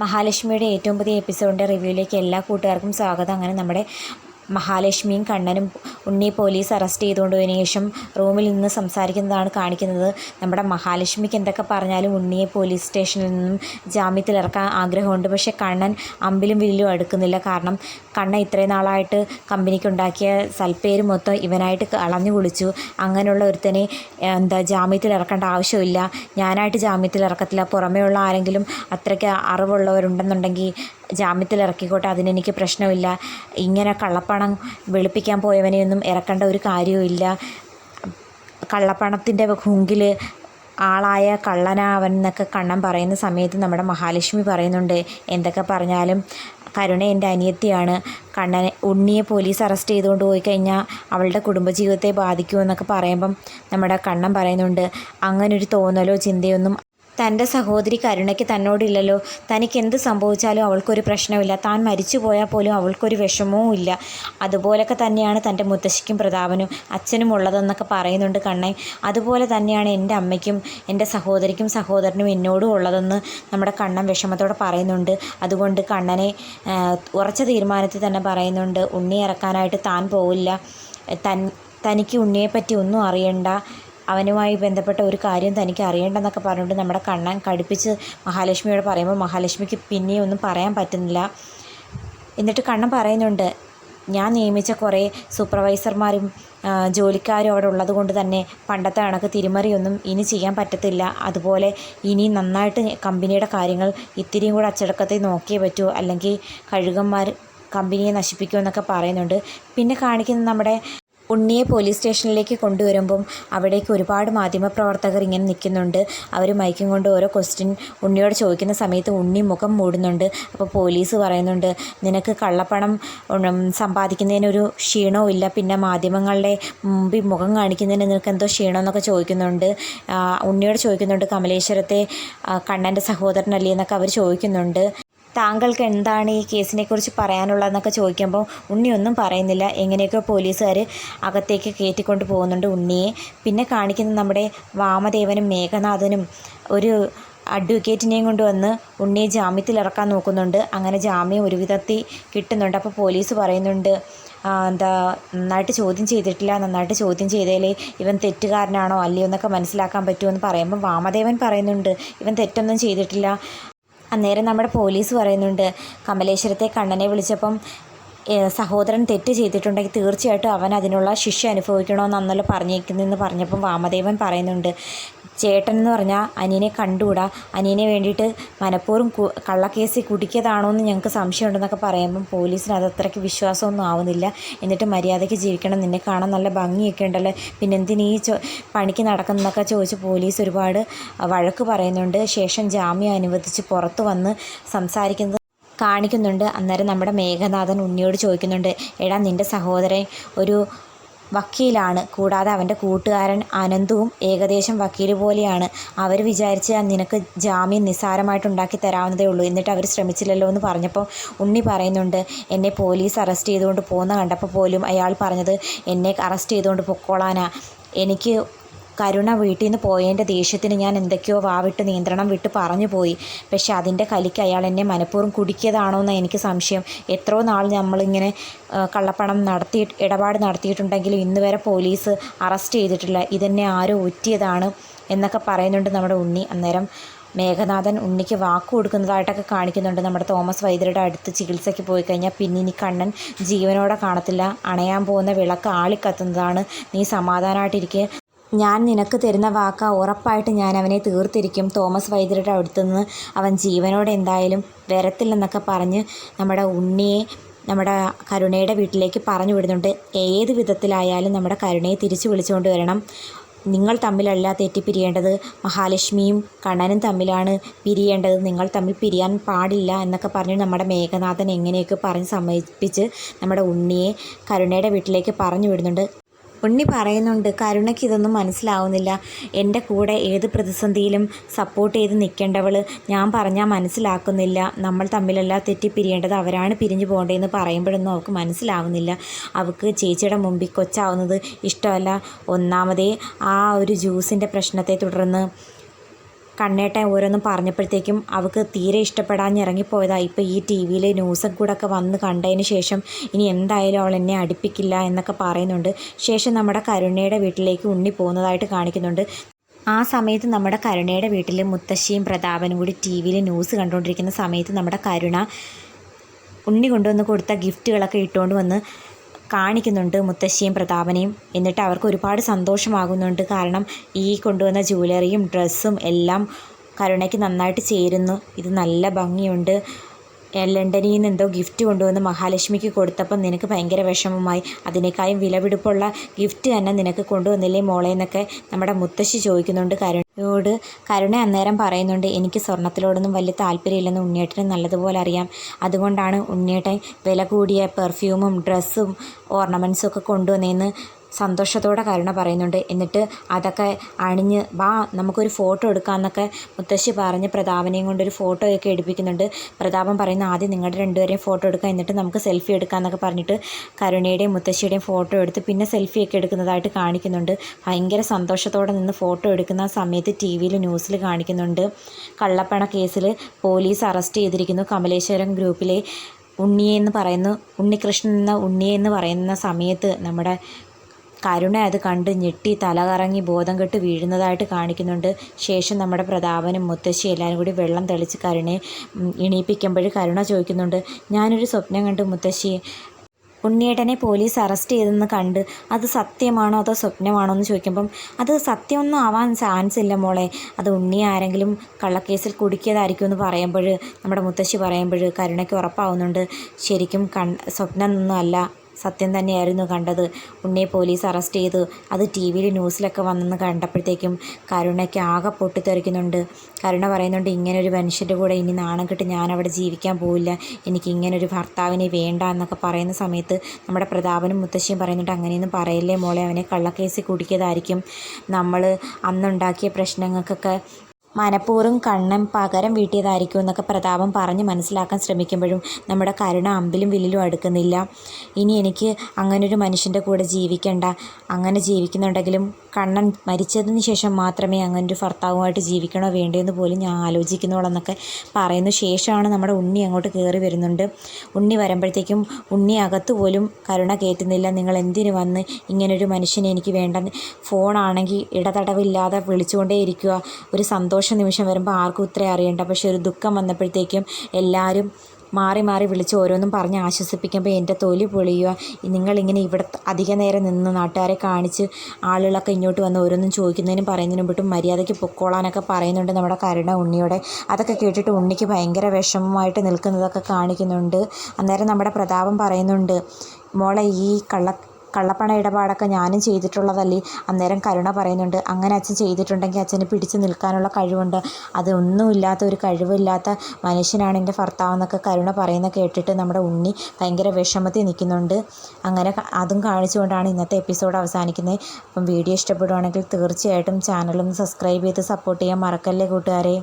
മഹാലക്ഷ്മിയുടെ ഏറ്റവും പുതിയ എപ്പിസോഡിന്റെ റിവ്യൂയിലേക്ക് എല്ലാ കൂട്ടുകാർക്കും സ്വാഗതം. അങ്ങനെ നമ്മുടെ മഹാലക്ഷ്മിയും കണ്ണനും ഉണ്ണി പോലീസ് അറസ്റ്റ് ചെയ്തുകൊണ്ടതിന് ശേഷം റൂമിൽ നിന്ന് സംസാരിക്കുന്നതാണ് കാണിക്കുന്നത്. നമ്മുടെ മഹാലക്ഷ്മിക്ക് എന്തൊക്കെ പറഞ്ഞാലും ഉണ്ണിയെ പോലീസ് സ്റ്റേഷനിൽ നിന്നും ജാമ്യത്തിൽ ഇറക്കാൻ ആഗ്രഹമുണ്ട്. പക്ഷേ കണ്ണൻ അമ്പിലും വില്ലും അടുക്കുന്നില്ല. കാരണം കണ്ണൻ ഇത്രയും നാളായിട്ട് കമ്പനിക്ക് ഉണ്ടാക്കിയ സൽപ്പേര് മൊത്തം ഇവനായിട്ട് കളഞ്ഞു കുളിച്ചു. അങ്ങനെയുള്ള ഒരുത്തനെ എന്താ ജാമ്യത്തിൽ ഇറക്കേണ്ട ആവശ്യമില്ല. ഞാനായിട്ട് ജാമ്യത്തിൽ ഇറക്കത്തില്ല. പുറമേയുള്ള ആരെങ്കിലും അത്രയ്ക്ക് അറിവുള്ളവരുണ്ടെന്നുണ്ടെങ്കിൽ ജാമ്യത്തിൽ ഇറക്കിക്കോട്ടെ അതിനെനിക്ക് പ്രശ്നമില്ല. ഇങ്ങനെ കള്ളപ്പണം വെളുപ്പിക്കാൻ പോയവനെയൊന്നും ഇറക്കേണ്ട ഒരു കാര്യവുമില്ല. കള്ളപ്പണത്തിന്റെ ഹുങ്കിൽ ആളായ കള്ളനാവൻ എന്നൊക്കെ കണ്ണൻ പറയുന്ന സമയത്ത് നമ്മുടെ മഹാലക്ഷ്മി പറയുന്നുണ്ട് എന്തൊക്കെ പറഞ്ഞാലും കരുണ എന്റെ അനിയത്തിയാണ്. കണ്ണനെ ഉണ്ണിയെ പോലീസ് അറസ്റ്റ് ചെയ്തുകൊണ്ട് പോയി കഴിഞ്ഞാൽ അവളുടെ കുടുംബജീവിതത്തെ ബാധിക്കുമെന്നൊക്കെ പറയുമ്പം നമ്മുടെ കണ്ണൻ പറയുന്നുണ്ട്. അങ്ങനൊരു തോന്നലോ ചിന്തയൊന്നും തന്റെ സഹോദരി കരുണയ്ക്ക് തന്നോടില്ലല്ലോ. തനിക്ക് എന്ത് സംഭവിച്ചാലും അവൾക്കൊരു പ്രശ്നമില്ല. താൻ മരിച്ചു പോയാൽ പോലും അവൾക്കൊരു വിഷമവും ഇല്ല. അതുപോലൊക്കെ തന്നെയാണ് തന്റെ മുത്തശ്ശിക്കും പ്രതാപനും അച്ഛനും ഉള്ളതെന്നൊക്കെ പറയുന്നുണ്ട് കണ്ണൻ. അതുപോലെ തന്നെയാണ് എന്റെ അമ്മയ്ക്കും എന്റെ സഹോദരിക്കും സഹോദരനും എന്നോടും ഉള്ളതെന്ന് നമ്മുടെ കണ്ണൻ വിഷമത്തോടെ പറയുന്നുണ്ട്. അതുകൊണ്ട് കണ്ണനെ ഉറച്ച തീരുമാനത്തിൽ തന്നെ പറയുന്നുണ്ട് ഉണ്ണി ഇറക്കാനായിട്ട് താൻ പോവില്ല. തൻ തനിക്ക് ഉണ്ണിയെപ്പറ്റി ഒന്നും അറിയണ്ട. അവനുമായി ബന്ധപ്പെട്ട ഒരു കാര്യം തനിക്ക് അറിയേണ്ടെന്നൊക്കെ പറഞ്ഞുകൊണ്ട് നമ്മുടെ കണ്ണൻ കടുപ്പിച്ച് മഹാലക്ഷ്മിയോട് പറയുമ്പോൾ മഹാലക്ഷ്മിക്ക് പിന്നെയും ഒന്നും പറയാൻ പറ്റുന്നില്ല. എന്നിട്ട് കണ്ണൻ പറയുന്നുണ്ട് ഞാൻ നിയമിച്ച കുറേ സൂപ്പർവൈസർമാരും ജോലിക്കാരും അവിടെ ഉള്ളത് കൊണ്ട് തന്നെ പണ്ടത്തെ കണക്ക് തിരിമറിയൊന്നും ഇനി ചെയ്യാൻ പറ്റത്തില്ല. അതുപോലെ ഇനി നന്നായിട്ട് കമ്പനിയുടെ കാര്യങ്ങൾ ഇത്തിരിയും കൂടെ അച്ചടക്കത്തിൽ നോക്കിയേ പറ്റൂ. അല്ലെങ്കിൽ കഴുകന്മാർ കമ്പനിയെ നശിപ്പിക്കുമെന്നൊക്കെ പറയുന്നുണ്ട്. പിന്നെ കാണിക്കുന്ന നമ്മുടെ ഉണ്ണിയെ പോലീസ് സ്റ്റേഷനിലേക്ക് കൊണ്ടുവരുമ്പം അവിടേക്ക് ഒരുപാട് മാധ്യമപ്രവർത്തകർ ഇങ്ങനെ നിൽക്കുന്നുണ്ട്. അവർ മൈക്കും കൊണ്ട് ഓരോ ക്വസ്റ്റ്യൻ ഉണ്ണിയോട് ചോദിക്കുന്ന സമയത്ത് ഉണ്ണി മുഖം മൂടുന്നുണ്ട്. അപ്പോൾ പോലീസ് പറയുന്നുണ്ട് നിനക്ക് കള്ളപ്പണം സമ്പാദിക്കുന്നതിനൊരു ക്ഷീണവും ഇല്ല. പിന്നെ മാധ്യമങ്ങളുടെ മുമ്പിൽ മുഖം കാണിക്കുന്നതിന് നിനക്ക് എന്തോ ക്ഷീണം എന്നൊക്കെ ചോദിക്കുന്നുണ്ട്. ഉണ്ണിയോട് ചോദിക്കുന്നുണ്ട് കമലേശ്വരത്തെ കണ്ണന്റെ സഹോദരനല്ലേ? എന്നൊക്കെ അവർ ചോദിക്കുന്നുണ്ട്. താങ്കൾക്ക് എന്താണ് ഈ കേസിനെക്കുറിച്ച് പറയാനുള്ളതെന്നൊക്കെ ചോദിക്കുമ്പോൾ ഉണ്ണി ഒന്നും പറയുന്നില്ല. എങ്ങനെയൊക്കെ പോലീസുകാർ അകത്തേക്ക് കയറ്റിക്കൊണ്ട് പോകുന്നുണ്ട് ഉണ്ണിയെ. പിന്നെ കാണിക്കുന്ന നമ്മുടെ വാമദേവനും മേഘനാഥനും ഒരു അഡ്വക്കേറ്റിനെയും കൊണ്ടുവന്ന് ഉണ്ണിയെ ജാമ്യത്തിൽ ഇറക്കാൻ നോക്കുന്നുണ്ട്. അങ്ങനെ ജാമ്യം ഒരു വിധത്തിൽ കിട്ടുന്നുണ്ട്. അപ്പോൾ പോലീസ് പറയുന്നുണ്ട് എന്താ നന്നായിട്ട് ചോദ്യം ചെയ്തിട്ടില്ല. നന്നായിട്ട് ചോദ്യം ചെയ്തേലേ ഇവൻ തെറ്റുകാരനാണോ അല്ലയോ എന്നൊക്കെ മനസ്സിലാക്കാൻ പറ്റുമെന്ന് പറയുമ്പോൾ വാമദേവൻ പറയുന്നുണ്ട് ഇവൻ തെറ്റൊന്നും ചെയ്തിട്ടില്ല. അന്നേരം നമ്മുടെ പോലീസ് പറയുന്നുണ്ട് കമലേശ്വരത്തെ കണ്ണനെ വിളിച്ചപ്പം സഹോദരൻ തെറ്റ് ചെയ്തിട്ടുണ്ടെങ്കിൽ തീർച്ചയായിട്ടും അവൻ അതിനുള്ള ശിക്ഷ അനുഭവിക്കണമെന്നല്ലോ പറഞ്ഞേക്കുന്നതെന്ന് പറഞ്ഞപ്പം വാമദേവൻ പറയുന്നുണ്ട് ചേട്ടൻ എന്ന് പറഞ്ഞാൽ അനിയനെ കണ്ടുകൂടാ? അനിയനെ വേണ്ടിയിട്ട് മനഃപൂർവം കള്ളക്കേസിൽ കുടിക്കിയതാണോ എന്ന് ഞങ്ങൾക്ക് സംശയമുണ്ടെന്നൊക്കെ പറയുമ്പം പോലീസിന് അത് അത്രയ്ക്ക് വിശ്വാസമൊന്നും ആവുന്നില്ല. എന്നിട്ട് മര്യാദയ്ക്ക് ജീവിക്കണം. നിന്നെ കാണാൻ നല്ല ഭംഗിയൊക്കെ ഉണ്ടല്ലോ? പിന്നെ എന്തിനീ പണിക്ക് നടക്കുന്നതൊക്കെ ചോദിച്ച് പോലീസ് ഒരുപാട് വഴക്ക് പറയുന്നുണ്ട്. ശേഷം ജാമ്യം അനുവദിച്ച് പുറത്ത് വന്ന് സംസാരിക്കുന്നത് കാണിക്കുന്നുണ്ട്. അന്നേരം നമ്മുടെ മേഘനാഥൻ ഉണ്ണിയോട് ചോദിക്കുന്നുണ്ട് എടാ നിന്റെ സഹോദരൻ ഒരു വക്കീലാണ്. കൂടാതെ അവന്റെ കൂട്ടുകാരൻ അനന്തുവും ഏകദേശം വക്കീൽ പോലെയാണ്. അവർ വിചാരിച്ച് നിനക്ക് ജാമ്യം നിസ്സാരമായിട്ട് ഉണ്ടാക്കി തരാവുന്നതേ ഉള്ളൂ. എന്നിട്ട് അവർ ശ്രമിച്ചില്ലല്ലോ എന്ന് പറഞ്ഞപ്പോൾ ഉണ്ണി പറയുന്നുണ്ട് എന്നെ പോലീസ് അറസ്റ്റ് ചെയ്തുകൊണ്ട് പോകുന്ന കണ്ടപ്പോൾ പോലും അയാൾ പറഞ്ഞത് എന്നെ അറസ്റ്റ് ചെയ്തുകൊണ്ട് പൊക്കോളാനാ. എനിക്ക് കരുണ വീട്ടിൽ നിന്ന് പോയതിന്റെ ദേഷ്യത്തിന് ഞാൻ എന്തൊക്കെയോ വാവിട്ട് നിയന്ത്രണം വിട്ട് പറഞ്ഞു പോയി. പക്ഷെ അതിന്റെ കലിക്ക് അയാൾ എന്നെ മനഃപൂർവം കുടിക്കിയതാണോ എന്ന് എനിക്ക് സംശയം. എത്രയോ നാൾ നമ്മളിങ്ങനെ കള്ളപ്പണം നടത്തി ഇടപാട് നടത്തിയിട്ടുണ്ടെങ്കിലും ഇന്ന് വരെ പോലീസ് അറസ്റ്റ് ചെയ്തിട്ടില്ല. ഇതെന്നെ ആരോ ഒറ്റിയതാണ് എന്നൊക്കെ പറയുന്നുണ്ട് നമ്മുടെ ഉണ്ണി. അന്നേരം മേഘനാഥൻ ഉണ്ണിക്ക് വാക്ക് കൊടുക്കുന്നതായിട്ടൊക്കെ കാണിക്കുന്നുണ്ട്. നമ്മുടെ തോമസ് വൈദ്യരുടെ അടുത്ത് ചികിത്സയ്ക്ക് പോയി കഴിഞ്ഞാൽ പിന്നെ ഇനി കണ്ണൻ ജീവനോടെ കാണത്തില്ല. അണയാൻ പോകുന്ന വിളക്ക് ആളിക്കത്തുന്നതാണ്. നീ സമാധാനമായിട്ടിരിക്കുക ഞാൻ നിനക്ക് തരുന്ന വാക്ക ഉറപ്പായിട്ട് ഞാൻ അവനെ തീർത്തിരിക്കും. തോമസ് വൈദ്യരുടെ അടുത്തു നിന്ന് അവൻ ജീവനോടെ എന്തായാലും വരത്തില്ലെന്നൊക്കെ പറഞ്ഞ് നമ്മുടെ ഉണ്ണിയെ നമ്മുടെ കരുണയുടെ വീട്ടിലേക്ക് പറഞ്ഞു വിടുന്നുണ്ട്. ഏത് വിധത്തിലായാലും നമ്മുടെ കരുണയെ തിരിച്ചു വിളിച്ചുകൊണ്ട് വരണം. നിങ്ങൾ തമ്മിലല്ല തെറ്റിപ്പിരിയേണ്ടത്. മഹാലക്ഷ്മിയും കണ്ണനും തമ്മിലാണ് പിരിയേണ്ടത്. നിങ്ങൾ തമ്മിൽ പിരിയാൻ പാടില്ല എന്നൊക്കെ പറഞ്ഞ് നമ്മുടെ മേഘനാഥൻ എങ്ങനെയൊക്കെ പറഞ്ഞ് സമ്മതിപ്പിച്ച് നമ്മുടെ ഉണ്ണിയെ കരുണയുടെ വീട്ടിലേക്ക് പറഞ്ഞു വിടുന്നുണ്ട്. ഉണ്ണി പറയുന്നുണ്ട് കരുണയ്ക്ക് ഇതൊന്നും മനസ്സിലാവുന്നില്ല. എന്റെ കൂടെ ഏത് പ്രതിസന്ധിയിലും സപ്പോർട്ട് ചെയ്ത് നിൽക്കേണ്ടവൾ ഞാൻ പറഞ്ഞാൽ മനസ്സിലാക്കുന്നില്ല. നമ്മൾ തമ്മിലല്ല തെറ്റിപ്പിരിയേണ്ടത് അവരാണ് പിരിഞ്ഞു പോകേണ്ടതെന്ന് പറയുമ്പോഴൊന്നും അവൾക്ക് മനസ്സിലാവുന്നില്ല. അവൾക്ക് ചേച്ചിയുടെ മുമ്പിൽ കൊച്ചാവുന്നത് ഇഷ്ടമല്ല. ഒന്നാമതേ ആ ഒരു ജ്യൂസിന്റെ പ്രശ്നത്തെ തുടർന്ന് കണ്ണേട്ടൻ ഓരോന്നും പറഞ്ഞപ്പോഴത്തേക്കും അവൾക്ക് തീരെ ഇഷ്ടപ്പെടാഞ്ഞ് ഇറങ്ങിപ്പോയതാ. ഇപ്പോൾ ഈ ടി വിയിൽ ന്യൂസും കൂടെ ഒക്കെ വന്ന് കണ്ടതിന് ശേഷം ഇനി എന്തായാലും അവൾ എന്നെ അടുപ്പിക്കില്ല എന്നൊക്കെ പറയുന്നുണ്ട്. ശേഷം നമ്മുടെ കരുണയുടെ വീട്ടിലേക്ക് ഉണ്ണി പോകുന്നതായിട്ട് കാണിക്കുന്നുണ്ട്. ആ സമയത്ത് നമ്മുടെ കരുണയുടെ വീട്ടിൽ മുത്തശ്ശിയും പ്രതാപനും കൂടി ടി വിയിൽ ന്യൂസ് കണ്ടുകൊണ്ടിരിക്കുന്ന സമയത്ത് നമ്മുടെ കരുണ ഉണ്ണി കൊണ്ടുവന്ന് കൊടുത്ത ഗിഫ്റ്റുകളൊക്കെ ഇട്ടുകൊണ്ട് വന്ന് കാണിക്കുന്നുണ്ട് മുത്തശ്ശിയും പ്രതാപനെയും. എന്നിട്ട് അവർക്ക് ഒരുപാട് സന്തോഷമാകുന്നുണ്ട്. കാരണം ഈ കൊണ്ടുവന്ന ജ്വല്ലറിയും ഡ്രസ്സും എല്ലാം കരുണയ്ക്ക് നന്നായിട്ട് ചേരുന്നു. ഇത് നല്ല ഭംഗിയുണ്ട്. ലണ്ടനിൽ നിന്ന് എന്തോ ഗിഫ്റ്റ് കൊണ്ടുവന്ന് മഹാലക്ഷ്മിക്ക് കൊടുത്തപ്പം നിനക്ക് ഭയങ്കര വിഷമമായി. അതിനേക്കാളും വിലപിടിപ്പുള്ള ഗിഫ്റ്റ് തന്നെ നിനക്ക് കൊണ്ടുവന്നില്ലേ മോളെ എന്നൊക്കെ നമ്മുടെ മുത്തശ്ശി ചോദിക്കുന്നുണ്ട് കരുണയോട് കരുണ അന്നേരം പറയുന്നുണ്ട് എനിക്ക് സ്വർണത്തിലോടൊന്നും വലിയ താല്പര്യമില്ലെന്ന് ഉണ്ണിയേട്ടന് നല്ലതുപോലെ അറിയാം. അതുകൊണ്ടാണ് ഉണ്ണിയേട്ടൻ വില കൂടിയ പെർഫ്യൂമും ഡ്രസ്സും ഓർണമെന്റ്സും ഒക്കെ കൊണ്ടുവന്നതെന്ന് സന്തോഷത്തോടെ കരുണ പറയുന്നുണ്ട്. എന്നിട്ട് അതൊക്കെ അണിഞ്ഞ് വാ നമുക്കൊരു ഫോട്ടോ എടുക്കാമെന്നൊക്കെ മുത്തശ്ശി പറഞ്ഞ് പ്രതാപനെയും കൊണ്ടൊരു ഫോട്ടോയൊക്കെ എടുപ്പിക്കുന്നുണ്ട്. പ്രതാപൻ പറയുന്ന ആദ്യം നിങ്ങളുടെ രണ്ടുപേരെയും ഫോട്ടോ എടുക്കാം. എന്നിട്ട് നമുക്ക് സെൽഫി എടുക്കാമെന്നൊക്കെ പറഞ്ഞിട്ട് കരുണയുടെയും മുത്തശ്ശിയുടെയും ഫോട്ടോ എടുത്ത് പിന്നെ സെൽഫിയൊക്കെ എടുക്കുന്നതായിട്ട് കാണിക്കുന്നുണ്ട്. ഭയങ്കര സന്തോഷത്തോടെ നിന്ന് ഫോട്ടോ എടുക്കുന്ന സമയത്ത് ടി വിയിൽ ന്യൂസിൽ കാണിക്കുന്നുണ്ട്. കള്ളപ്പണ കേസിൽ പോലീസ് അറസ്റ്റ് ചെയ്തിരിക്കുന്നു. കമലേശ്വരം ഗ്രൂപ്പിലെ ഉണ്ണിയെ എന്ന് പറയുന്നു ഉണ്ണികൃഷ്ണൻ എന്ന ഉണ്ണിയെ എന്ന് പറയുന്ന സമയത്ത് നമ്മുടെ കരുണ അത് കണ്ട് ഞെട്ടി തലകറങ്ങി ബോധം കെട്ട് വീഴുന്നതായിട്ട് കാണിക്കുന്നുണ്ട്. ശേഷം നമ്മുടെ പ്രതാപനും മുത്തശ്ശി എല്ലാവരും കൂടി വെള്ളം തെളിച്ച് കരുണയെ ഇണീപ്പിക്കുമ്പോൾ കരുണ ചോദിക്കുന്നുണ്ട് ഞാനൊരു സ്വപ്നം കണ്ടു മുത്തശ്ശി. ഉണ്ണിയേട്ടനെ പോലീസ് അറസ്റ്റ് ചെയ്തെന്ന് കണ്ട് അത് സത്യമാണോ അതോ സ്വപ്നമാണോ എന്ന് ചോദിക്കുമ്പം അത് സത്യമൊന്നും ആവാൻ ചാൻസ് ഇല്ല മോളെ. അത് ഉണ്ണി ആരെങ്കിലും കള്ളക്കേസിൽ കുടുക്കിയതായിരിക്കും എന്ന് പറയുമ്പോൾ നമ്മുടെ മുത്തശ്ശി പറയുമ്പോൾ കരുണയ്ക്ക് ഉറപ്പാവുന്നുണ്ട്. ശരിക്കും കൺ സ്വപ്നമൊന്നും അല്ല. സത്യം തന്നെയായിരുന്നു കണ്ടത്. ഉണ്ണിയെ പോലീസ് അറസ്റ്റ് ചെയ്തു. അത് ടി വിയിൽ ന്യൂസിലൊക്കെ വന്നെന്ന് കണ്ടപ്പോഴത്തേക്കും കരുണയ്ക്ക് ആകെ പൊട്ടിത്തെറിക്കുന്നുണ്ട്. കരുണ പറയുന്നുണ്ട് ഇങ്ങനൊരു മനുഷ്യന്റെ കൂടെ ഇനി നാണം കെട്ട് ഞാനവിടെ ജീവിക്കാൻ പോവില്ല. എനിക്ക് ഇങ്ങനൊരു ഭർത്താവിനെ വേണ്ട എന്നൊക്കെ പറയുന്ന സമയത്ത് നമ്മുടെ പ്രതാപനും മുത്തശ്ശിയും പറയുന്നുണ്ട് അങ്ങനെയൊന്നും പറയല്ലേ മോളെ അവനെ കള്ളക്കേസിൽ കുടിക്കിയതായിരിക്കും. നമ്മൾ അന്നുണ്ടാക്കിയ പ്രശ്നങ്ങൾക്കൊക്കെ മനഃപൂർവം കണ്ണൻ പകരം വീട്ടിയതായിരിക്കും എന്നൊക്കെ പ്രതാപം പറഞ്ഞ് മനസ്സിലാക്കാൻ ശ്രമിക്കുമ്പോഴും നമ്മുടെ കരുണ അമ്പിലും വില്ലിലും അടുക്കുന്നില്ല. ഇനി എനിക്ക് അങ്ങനൊരു മനുഷ്യന്റെ കൂടെ ജീവിക്കണ്ട. അങ്ങനെ ജീവിക്കുന്നുണ്ടെങ്കിലും കണ്ണൻ മരിച്ചതിന് ശേഷം മാത്രമേ അങ്ങനൊരു ഭർത്താവുമായിട്ട് ജീവിക്കണോ വേണ്ടയോ എന്ന് പോലും ഞാൻ ആലോചിക്കുന്നുള്ളൂ എന്നൊക്കെ പറയുന്ന ശേഷമാണ് നമ്മുടെ ഉണ്ണി അങ്ങോട്ട് കയറി വരുന്നുണ്ട്. ഉണ്ണി വരുമ്പോഴത്തേക്കും ഉണ്ണി അകത്ത് പോലും കരുണ കയറ്റുന്നില്ല നിങ്ങൾ എന്തിനു വന്ന് ഇങ്ങനൊരു മനുഷ്യനെ എനിക്ക് വേണ്ട ഫോണാണെങ്കിൽ ഇടതടവില്ലാതെ വിളിച്ചുകൊണ്ടേ ഇരിക്കുക. ഒരു സന്തോഷ നിമിഷം വരുമ്പോൾ ആർക്കും ഇത്രയും അറിയണ്ട. പക്ഷെ ഒരു ദുഃഖം വന്നപ്പോഴത്തേക്കും എല്ലാവരും മാറി മാറി വിളിച്ച് ഓരോന്നും പറഞ്ഞ് ആശ്വസിപ്പിക്കുമ്പോൾ എന്റെ തൊലി പൊളിയുക നിങ്ങളിങ്ങനെ ഇവിടെ അധിക നേരം നിന്ന് നാട്ടുകാരെ കാണിച്ച് ആളുകളൊക്കെ ഇങ്ങോട്ട് വന്ന് ഓരോന്നും ചോദിക്കുന്നതിനും പറയുന്നതിനും വിട്ടും മര്യാദയ്ക്ക് പൊക്കോളാനൊക്കെ പറയുന്നുണ്ട് നമ്മുടെ കരുണ ഉണ്ണിയോടെ. അതൊക്കെ കേട്ടിട്ട് ഉണ്ണിക്ക് ഭയങ്കര വിഷമമായിട്ട് നിൽക്കുന്നതൊക്കെ കാണിക്കുന്നുണ്ട്. അന്നേരം നമ്മുടെ പ്രതാപം പറയുന്നുണ്ട് മോളെ ഈ കള്ള കള്ളപ്പണ ഇടപാടൊക്കെ ഞാനും ചെയ്തിട്ടുള്ളതല്ലേ? അന്നേരം കരുണ പറയുന്നുണ്ട്. അങ്ങനെ അച്ഛൻ ചെയ്തിട്ടുണ്ടെങ്കിൽ അച്ഛന് പിടിച്ചു നിൽക്കാനുള്ള കഴിവുണ്ട്. അതൊന്നുമില്ലാത്ത ഒരു കഴിവില്ലാത്ത മനുഷ്യനാണ് എന്റെ ഭർത്താവ് എന്നൊക്കെ കരുണ പറയുന്ന കേട്ടിട്ട് നമ്മുടെ ഉണ്ണി ഭയങ്കര വിഷമത്തിൽ നിൽക്കുന്നുണ്ട്. അങ്ങനെ അതും കാണിച്ചുകൊണ്ടാണ് ഇന്നത്തെ എപ്പിസോഡ് അവസാനിക്കുന്നത്. അപ്പം വീഡിയോ ഇഷ്ടപ്പെടുവാണെങ്കിൽ തീർച്ചയായിട്ടും ചാനലൊന്ന് സബ്സ്ക്രൈബ് ചെയ്ത് സപ്പോർട്ട് ചെയ്യാൻ മറക്കല്ലേ കൂട്ടുകാരെ?